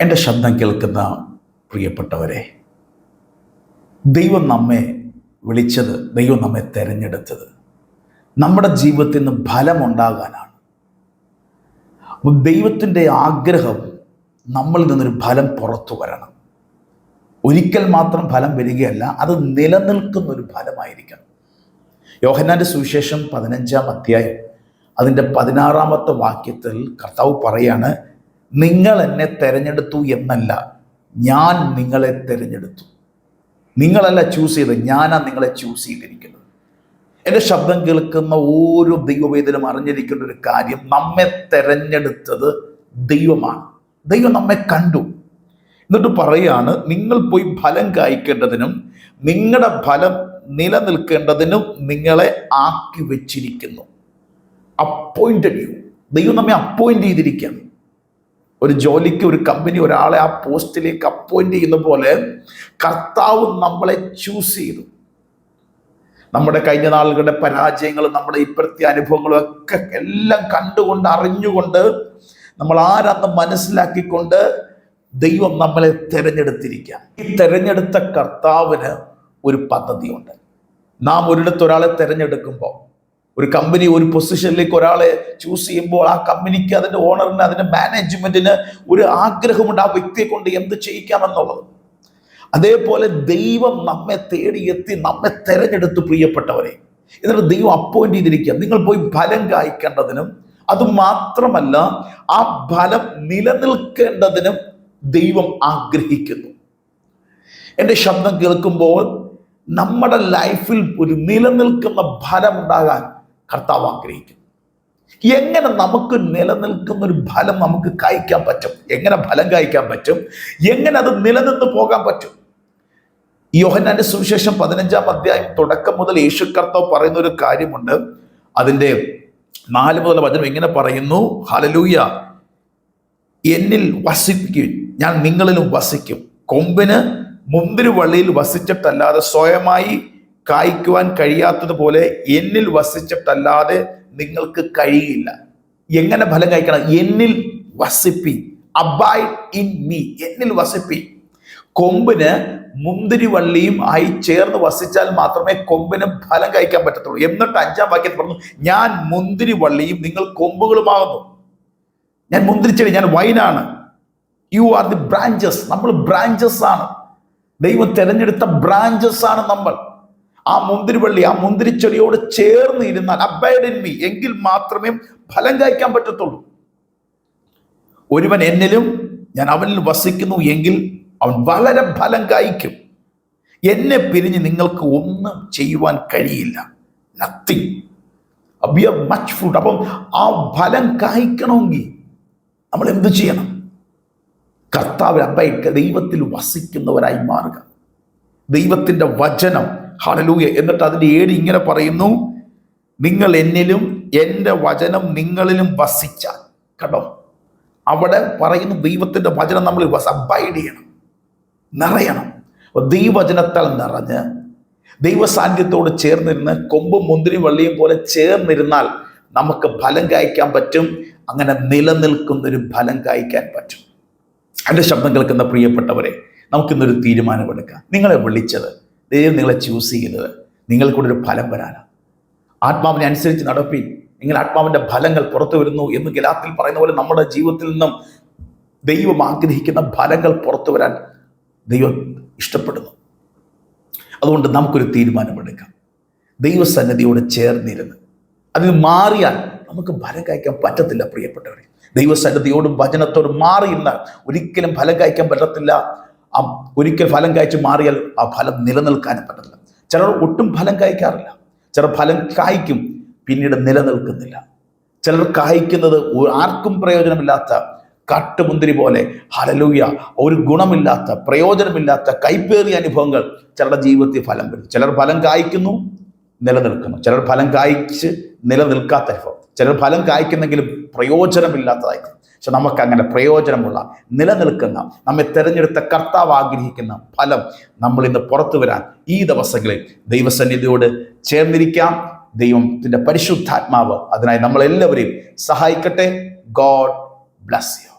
എന്റെ ശബ്ദം കേൾക്കുന്ന പ്രിയപ്പെട്ടവരെ ദൈവം നമ്മെ വിളിച്ചത് ദൈവം നമ്മെ തിരഞ്ഞെടുത്തത്. നമ്മുടെ ജീവിതത്തിൽ നിന്ന് ഫലമുണ്ടാകാനാണ്. ദൈവത്തിന്റെ ആഗ്രഹം നമ്മളിൽ നിന്നൊരു ഫലം പുറത്തു വരണം. ഒരിക്കൽ മാത്രം ഫലം വരികയല്ല അത് നിലനിൽക്കുന്ന ഒരു ഫലമായിരിക്കണം. യോഹന്നാന്റെ സുവിശേഷം പതിനഞ്ചാം അധ്യായം അതിന്റെ പതിനാറാമത്തെ വാക്യത്തിൽ കർത്താവ് പറയാണ് നിങ്ങൾ എന്നെ തിരഞ്ഞെടുത്തു എന്നല്ല ഞാൻ നിങ്ങളെ തിരഞ്ഞെടുത്തു. നിങ്ങളല്ല ചൂസ് ചെയ്ത് ഞാനാ നിങ്ങളെ ചൂസ് ചെയ്തിരിക്കുന്നത്. എന്റെ ശബ്ദം കേൾക്കുന്ന ഓരോ ദൈവവേദനം അറിഞ്ഞിരിക്കുന്ന ഒരു കാര്യം നമ്മെ തെരഞ്ഞെടുത്തത് ദൈവമാണ്. ദൈവം നമ്മെ കണ്ടു. എന്നിട്ട് പറയാണ് നിങ്ങൾ പോയി ഫലം കായ്ക്കേണ്ടതിനും നിങ്ങളുടെ ഫലം നിലനിൽക്കേണ്ടതിനും നിങ്ങളെ ആക്കി വെച്ചിരിക്കുന്നു. അപ്പോയിന്റഡ് യു ദൈവം നമ്മെ അപ്പോയിന്റ് ചെയ്തിരിക്കുകയാണ്. ഒരു ജോലിക്ക് ഒരു കമ്പനി ഒരാളെ ആ പോസ്റ്റിലേക്ക് അപ്പോയിന്റ് ചെയ്യുന്ന പോലെ കർത്താവ് നമ്മളെ ചൂസ് ചെയ്തു. നമ്മുടെ കഴിഞ്ഞ നാളുകളുടെ പരാജയങ്ങളും നമ്മുടെ ഇപ്പോഴത്തെ അനുഭവങ്ങളും ഒക്കെ എല്ലാം കണ്ടുകൊണ്ട് അറിഞ്ഞുകൊണ്ട് നമ്മൾ ആരാന്ന് മനസ്സിലാക്കിക്കൊണ്ട് ദൈവം നമ്മളെ തിരഞ്ഞെടുത്തിരിക്കുക ഈ തിരഞ്ഞെടുത്ത കർത്താവിന് ഒരു പദ്ധതിയുണ്ട്. നാം ഒരിടത്ത് ഒരാളെ തിരഞ്ഞെടുക്കുമ്പോൾ ഒരു കമ്പനി ഒരു പൊസിഷനിലേക്ക് ഒരാളെ ചൂസ് ചെയ്യുമ്പോൾ ആ കമ്പനിക്ക് അതിന്റെ ഓണറിന് അതിന്റെ മാനേജ്മെന്റിന് ഒരു ആഗ്രഹമുണ്ട് ആ വ്യക്തിയെ കൊണ്ട് എന്ത് ചെയ്യിക്കാമെന്നുള്ളത്. അതേപോലെ ദൈവം നമ്മെ തേടിയെത്തി നമ്മെ തെരഞ്ഞെടുത്ത് പ്രിയപ്പെട്ടവരെ. എന്നിട്ട് ദൈവം അപ്പോയിന്റ് ചെയ്തിരിക്കുക. നിങ്ങൾ പോയി ഫലം കായ്ക്കേണ്ടതിനും അത് മാത്രമല്ല ആ ഫലം നിലനിൽക്കേണ്ടതിനും ദൈവം ആഗ്രഹിക്കുന്നു. എന്റെ ശബ്ദം കേൾക്കുമ്പോൾ നമ്മുടെ ലൈഫിൽ ഒരു നിലനിൽക്കുന്ന ഫലം ഉണ്ടാകാൻ കർത്താവ് ആഗ്രഹിക്കുന്നു. എങ്ങനെ നമുക്ക് നിലനിൽക്കുന്ന ഒരു ഫലം നമുക്ക് കായ്ക്കാൻ പറ്റും? എങ്ങനെ ഫലം കായ്ക്കാൻ പറ്റും? എങ്ങനെ അത് നിലനിന്ന് പോകാൻ പറ്റും? യോഹനാന്റെ സുവിശേഷം പതിനഞ്ചാം അധ്യായം തുടക്കം മുതൽ യേശു കർത്താവ് പറയുന്ന ഒരു കാര്യമുണ്ട്. അതിന്റെ നാല് മുതൽ വചനം ഇങ്ങനെ പറയുന്നു ഹലലൂയ എന്നിൽ വസിക്കും ഞാൻ നിങ്ങളിലും വസിക്കും. കൊമ്പിന് മുന്തിരി വള്ളിയിൽ വസിച്ചിട്ടല്ലാതെ സ്വയമായി കായ്ക്കുവാൻ കഴിയാത്തതുപോലെ എന്നിൽ വസിച്ചിട്ടല്ലാതെ നിങ്ങൾക്ക് കഴിയില്ല. എങ്ങനെ ഫലം കഴിക്കണം എന്നിൽ വസിപ്പി. Abide in me. എന്നിൽ വസിപ്പി. കൊമ്പിന് മുന്തിരി വള്ളിയും ആയി ചേർന്ന് വസിച്ചാൽ മാത്രമേ കൊമ്പിന് ഫലം കഴിക്കാൻ പറ്റത്തുള്ളൂ. എന്നിട്ട് അഞ്ചാം വാക്യത്തിൽ പറഞ്ഞു ഞാൻ മുന്തിരി വള്ളിയും നിങ്ങൾ കൊമ്പുകളുമാകുന്നു. ഞാൻ മുന്തിരിച്ചെടി ഞാൻ വൈനാണ്. യു ആർ ദി ബ്രാഞ്ചസ് നമ്മൾ ബ്രാഞ്ചസ് ആണ്. ദൈവം തിരഞ്ഞെടുത്ത ബ്രാഞ്ചസ് ആണ് നമ്മൾ. ആ മുന്തിരിവള്ളി ആ മുന്തിരിച്ചെടിയോട് ചേർന്ന് ഇരുന്നാൽ അബൈഡൻ മീ എങ്കിൽ മാത്രമേ ഫലം കഴിക്കാൻ പറ്റത്തുള്ളൂ. ഒരുവൻ എന്നിലും ഞാൻ അവനിൽ വസിക്കുന്നു എങ്കിൽ അവൻ വളരെ ഫലം കായ്ക്കും. എന്നെ പിരിഞ്ഞ് നിങ്ങൾക്ക് ഒന്നും ചെയ്യുവാൻ കഴിയില്ല. നത്തിങ് ആർ മച്ച് ഫ്രൂട്ട് അപ്പം ആ ഫലം കായ്ക്കണമെങ്കിൽ നമ്മൾ എന്ത് ചെയ്യണം? കർത്താവ് അബൈക്ക് ദൈവത്തിൽ വസിക്കുന്നവരായി മാറുക. ദൈവത്തിന്റെ വചനം ഹലലൂയ എന്നിട്ട് അതിന്റെ ഏഴ് ഇങ്ങനെ പറയുന്നു നിങ്ങൾ എന്നിലും എന്റെ വചനം നിങ്ങളിലും വസിച്ചാൽ. കണ്ടോ? അവിടെ പറയുന്നു ദൈവത്തിന്റെ വചനം നമ്മൾ അബൈഡ് ചെയ്യണം നിറയണം. ദൈവവചനത്താൽ നിറഞ്ഞ് ദൈവസാന്നിധ്യത്തോട് ചേർന്നിരുന്ന് കൊമ്പും മുന്തിരി വള്ളിയും പോലെ ചേർന്നിരുന്നാൽ നമുക്ക് ഫലം കായ്ക്കാൻ പറ്റും. അങ്ങനെ നിലനിൽക്കുന്നൊരു ഫലം കായ്ക്കാൻ പറ്റും. എന്റെ ശബ്ദം കേൾക്കുന്ന പ്രിയപ്പെട്ടവരെ നമുക്കിന്നൊരു തീരുമാനമെടുക്കാം. നിങ്ങളെ വിളിച്ചത് ദൈവം നിങ്ങളെ ചൂസ് ചെയ്യുന്നത് നിങ്ങൾക്കൂടെ ഒരു ഫലം വരാനാണ് ആത്മാവിനെ അനുസരിച്ച് നടപ്പി നിങ്ങൾ ആത്മാവിന്റെ ഫലങ്ങൾ പുറത്തു വരുന്നു എന്ന് ഗലാത്തിൽ പറയുന്ന പോലെ നമ്മുടെ ജീവിതത്തിൽ നിന്നും ദൈവം ആഗ്രഹിക്കുന്ന ഫലങ്ങൾ പുറത്തു വരാൻ ദൈവം ഇഷ്ടപ്പെടുന്നു. അതുകൊണ്ട് നമുക്കൊരു തീരുമാനമെടുക്കാം. ദൈവസന്നിധിയോട് ചേർന്നിരുന്ന് അതിന് മാറിയാൽ നമുക്ക് ഫലം കായ്ക്കാൻ പറ്റത്തില്ല പ്രിയപ്പെട്ടവരെ. ദൈവസന്നിധിയോടും വചനത്തോടും മാറിയിരുന്നാൽ ഒരിക്കലും ഫലം കായ്ക്കാൻ പറ്റത്തില്ല. ആ ഒരിക്കൽ ഫലം കായ്ച്ച് മാറിയാൽ ആ ഫലം നിലനിൽക്കാനും പറ്റത്തില്ല. ചിലർ ഒട്ടും ഫലം കായ്ക്കാറില്ല. ചിലർ ഫലം കായ്ക്കും പിന്നീട് നിലനിൽക്കുന്നില്ല. ചിലർ കായ്ക്കുന്നത് ആർക്കും പ്രയോജനമില്ലാത്ത കാട്ടുമുന്തിരി പോലെ ഹലലൂയ ഒരു ഗുണമില്ലാത്ത പ്രയോജനമില്ലാത്ത കൈപ്പേറിയ അനുഭവങ്ങൾ ചിലരുടെ ജീവിതത്തിൽ ഫലം വരും. ചിലർ ഫലം കായ്ക്കുന്നു നിലനിൽക്കുന്നു. ചിലർ ഫലം കായ്ച്ച് നിലനിൽക്കാത്ത അനുഭവം ചിലർ ഫലം കായ്ക്കുന്നെങ്കിലും പ്രയോജനമില്ലാത്തതായിരിക്കും. പക്ഷെ നമുക്കങ്ങനെ പ്രയോജനമുള്ള നിലനിൽക്കുന്ന നമ്മെ തിരഞ്ഞെടുത്ത കർത്താവ് ആഗ്രഹിക്കുന്ന ഫലം നമ്മൾ ഇന്ന് പുറത്തു വരാൻ ഈ ദിവസങ്ങളിൽ ദൈവസന്നിധിയോട് ചേർന്നിരിക്കാം. ദൈവത്തിന്റെ പരിശുദ്ധാത്മാവ് അതിനായി നമ്മളെല്ലാവരെയും സഹായിക്കട്ടെ. God bless you.